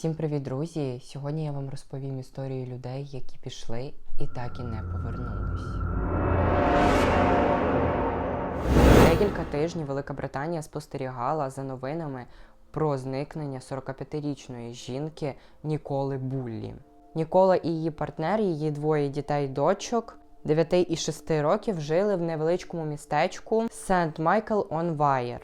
Всім привіт, друзі! Сьогодні я вам розповім історію людей, які пішли і так і не повернулись. Декілька тижнів Велика Британія спостерігала за новинами про зникнення 45-річної жінки Ніколи Буллі. Нікола і її партнер, її двоє дітей дочок 9 і 6 років жили в невеличкому містечку Сент Майкл он Вайер.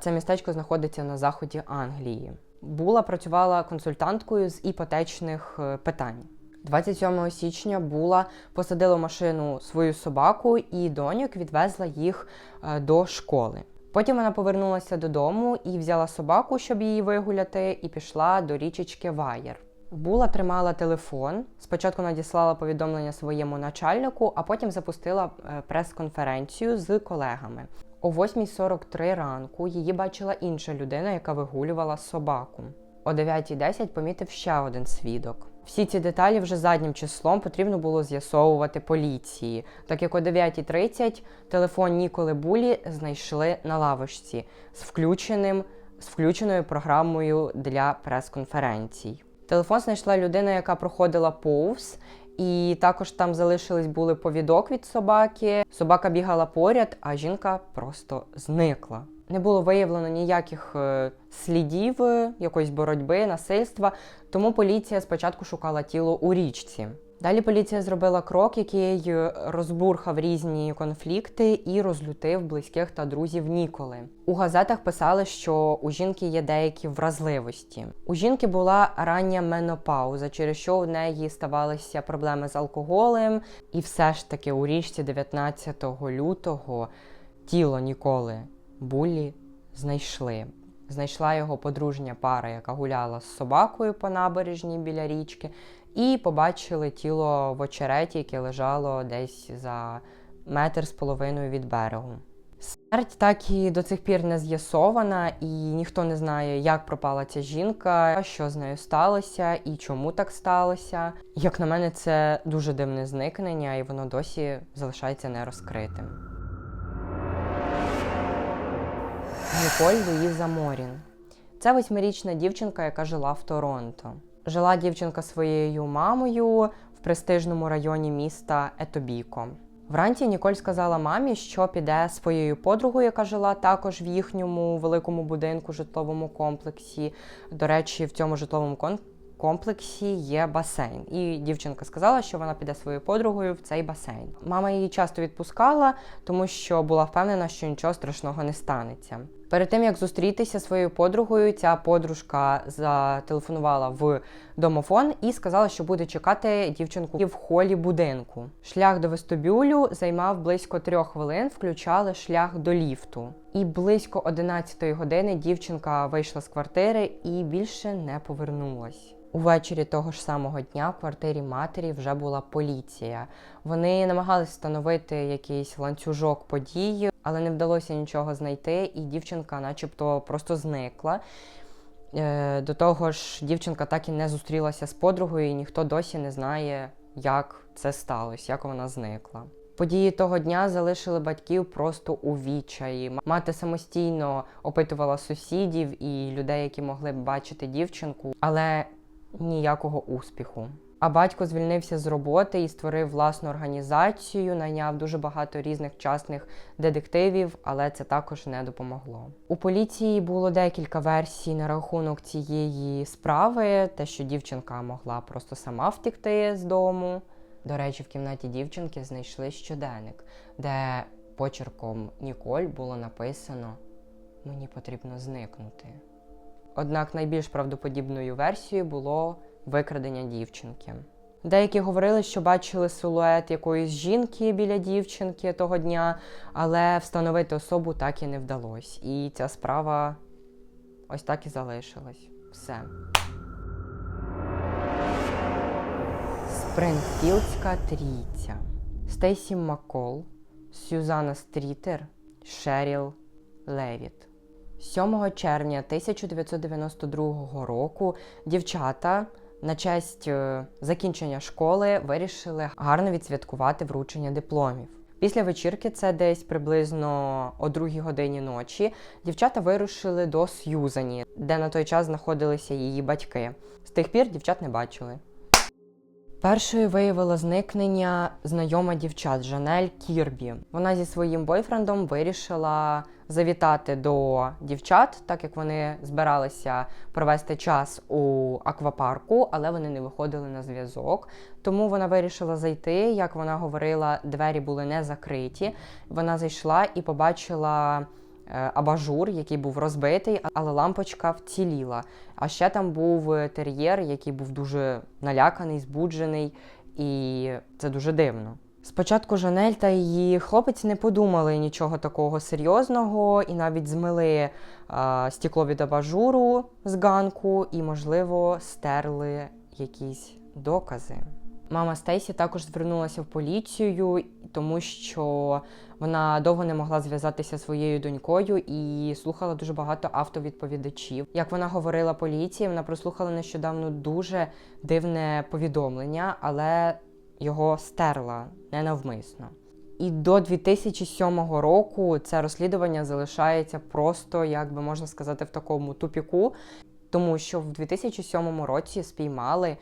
Це містечко знаходиться на заході Англії. Була працювала консультанткою з іпотечних е, питань. 27 січня Була посадила машину свою собаку і доньок відвезла їх е, до школи. Потім вона повернулася додому і взяла собаку, щоб її вигуляти, і пішла до річечки Ваєр. Була тримала телефон. Спочатку надіслала повідомлення своєму начальнику, а потім запустила е, прес-конференцію з колегами. О 8.43 ранку її бачила інша людина, яка вигулювала собаку. О 9.10 помітив ще один свідок. Всі ці деталі вже заднім числом потрібно було з'ясовувати поліції, так як о 9.30 телефон Ніколи Булі знайшли на лавочці з включеним з включеною програмою для прес-конференцій. Телефон знайшла людина, яка проходила повз, і також там залишились були повідок від собаки. Собака бігала поряд, а жінка просто зникла. Не було виявлено ніяких е, слідів е, якоїсь боротьби, насильства, тому поліція спочатку шукала тіло у річці. Далі поліція зробила крок, який розбурхав різні конфлікти і розлютив близьких та друзів Ніколи. У газетах писали, що у жінки є деякі вразливості. У жінки була рання менопауза, через що у неї ставалися проблеми з алкоголем, і все ж таки у річці 19 лютого тіло Ніколи Буллі знайшли. Знайшла його подружня пара, яка гуляла з собакою по набережній біля річки, і побачили тіло в очереті, яке лежало десь за метр з половиною від берегу. Смерть так і до цих пір не з'ясована, і ніхто не знає, як пропала ця жінка, що з нею сталося і чому так сталося. Як на мене, це дуже дивне зникнення, і воно досі залишається нерозкритим. Ніколь Луїза Морін. Це восьмирічна дівчинка, яка жила в Торонто. Жила дівчинка своєю мамою в престижному районі міста Етобіко. Вранці Ніколь сказала мамі, що піде своєю подругою, яка жила також в їхньому великому будинку, житловому комплексі. До речі, в цьому житловому комплексі є басейн. І дівчинка сказала, що вона піде своєю подругою в цей басейн. Мама її часто відпускала, тому що була впевнена, що нічого страшного не станеться. Перед тим як зустрітися своєю подругою, ця подружка зателефонувала в домофон і сказала, що буде чекати дівчинку в холі будинку. Шлях до вестибюлю займав близько трьох хвилин, включали шлях до ліфту. І близько 11 години дівчинка вийшла з квартири і більше не повернулась. Увечері того ж самого дня в квартирі матері вже була поліція. Вони намагалися встановити якийсь ланцюжок подій, але не вдалося нічого знайти, і дівчинка, начебто, просто зникла. Е, До того ж, дівчинка так і не зустрілася з подругою, і ніхто досі не знає, як це сталося, як вона зникла. Події того дня залишили батьків просто у відчаї. Мати самостійно опитувала сусідів і людей, які могли б бачити дівчинку, але ніякого успіху. А батько звільнився з роботи і створив власну організацію, найняв дуже багато різних частних детективів, але це також не допомогло. У поліції було декілька версій на рахунок цієї справи, те, що дівчинка могла просто сама втекти з дому. До речі, в кімнаті дівчинки знайшли щоденник, де почерком Ніколь було написано Мені потрібно зникнути. Однак найбільш правдоподібною версією було викрадення дівчинки. Деякі говорили, що бачили силует якоїсь жінки біля дівчинки того дня, але встановити особу так і не вдалося. І ця справа ось так і залишилась. Все. Спрингфілдська трійця. Стейсі Маккол, Сюзанна Стрітер, Шеріл Левіт. 7 червня 1992 року дівчата на честь е, закінчення школи вирішили гарно відсвяткувати вручення дипломів. Після вечірки, це десь приблизно о другій годині ночі, дівчата вирушили до Сьюзані, де на той час знаходилися її батьки. З тих пір дівчат не бачили. Першою виявила зникнення знайома дівчат Жанель Кірбі. Вона зі своїм бойфрендом вирішила завітати до дівчат, так як вони збиралися провести час у аквапарку, але вони не виходили на зв'язок. Тому вона вирішила зайти. Як вона говорила, двері були не закриті. Вона зайшла і побачила абажур, який був розбитий, але лампочка вціліла. А ще там був е, тер'єр, який був дуже наляканий, збуджений, і це дуже дивно. Спочатку Жанель та її хлопець не подумали нічого такого серйозного і навіть змили а, стекло від абажуру з ганку і, можливо, стерли якісь докази. Мама Стейсі також звернулася в поліцію, тому що вона довго не могла зв'язатися зі своєю донькою і слухала дуже багато автовідповідачів. Як вона говорила поліції, вона прослухала нещодавно дуже дивне повідомлення, але його стерла ненавмисно. І до 2007 року це розслідування залишається просто, як би можна сказати, в такому тупіку, тому що в 2007 році спіймали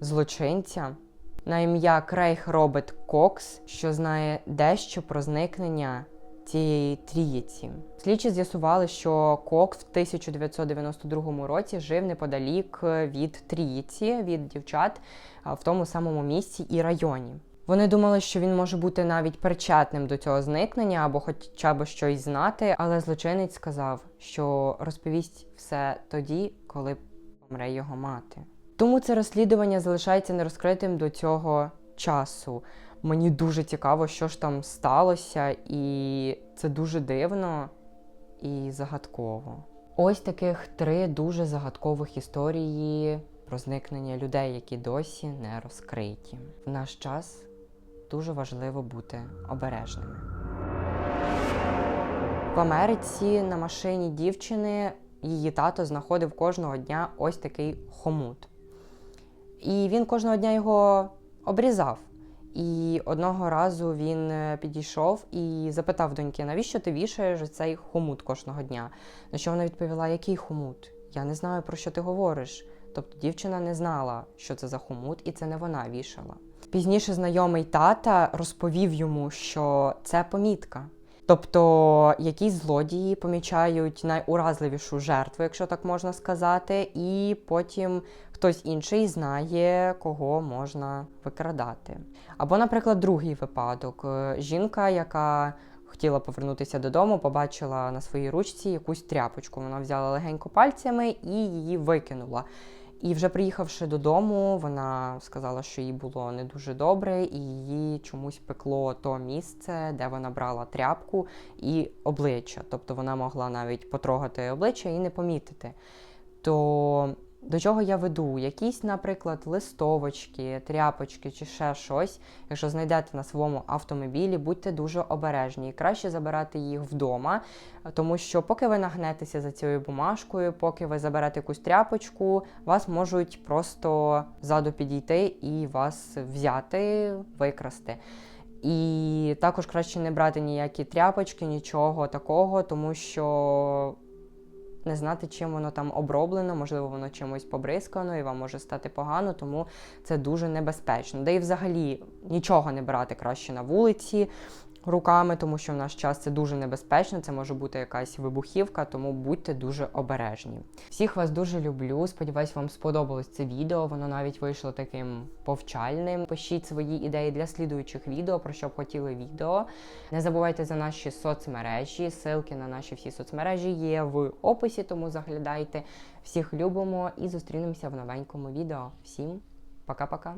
злочинця на ім'я Крейг Роберт Кокс, що знає дещо про зникнення цієї трієці. Слідчі з'ясували, що Кокс в 1992 році жив неподалік від трієці, від дівчат в тому самому місці і районі. Вони думали, що він може бути навіть причетним до цього зникнення або хоча б щось знати, але злочинець сказав, що розповість все тоді, коли помре його мати. Тому це розслідування залишається нерозкритим до цього часу. Мені дуже цікаво, що ж там сталося, і це дуже дивно і загадково. Ось таких три дуже загадкових історії про зникнення людей, які досі не розкриті. В наш час дуже важливо бути обережними. В Америці на машині дівчини її тато знаходив кожного дня ось такий хомут. І він кожного дня його обрізав. І одного разу він е, підійшов і запитав доньки, навіщо ти вішаєш цей хомут кожного дня? На що вона відповіла, який хомут? Я не знаю, про що ти говориш. Тобто дівчина не знала, що це за хомут, і це не вона вішала. Пізніше знайомий тата розповів йому, що це помітка. Тобто якісь злодії помічають найуразливішу жертву, якщо так можна сказати, і потім хтось інший знає, кого можна викрадати. Або, наприклад, другий випадок: Е, жінка, яка хотіла повернутися додому, побачила на своїй ручці якусь тряпочку. Вона взяла легенько пальцями і її викинула. І вже приїхавши додому, вона сказала, що їй було не дуже добре, і її чомусь пекло то місце, де вона брала тряпку і обличчя. Тобто вона могла навіть потрогати обличчя і не помітити. То до чого я веду? Якісь, наприклад, листовочки, тряпочки чи ще щось. Якщо знайдете на своєму автомобілі, будьте дуже обережні. І краще забирати їх вдома, тому що поки ви нагнетеся за цією бумажкою, поки ви заберете якусь тряпочку, вас можуть просто ззаду підійти і вас взяти, викрасти. І також краще не брати ніякі тряпочки, нічого такого, тому що не знати, чим воно там оброблено, можливо, воно чимось побризкано і вам може стати погано, тому це дуже небезпечно. Де і взагалі нічого не брати краще на вулиці руками, тому що в наш час це дуже небезпечно, це може бути якась вибухівка, тому будьте дуже обережні. Всіх вас дуже люблю. Сподіваюсь, вам сподобалось це відео. Воно навіть вийшло таким повчальним. Пишіть свої ідеї для слідуючих відео, про що б хотіли відео. Не забувайте за наші соцмережі. Ссылки на наші всі соцмережі є в описі, тому заглядайте. Всіх любимо і зустрінемося в новенькому відео. Всім пока-пока!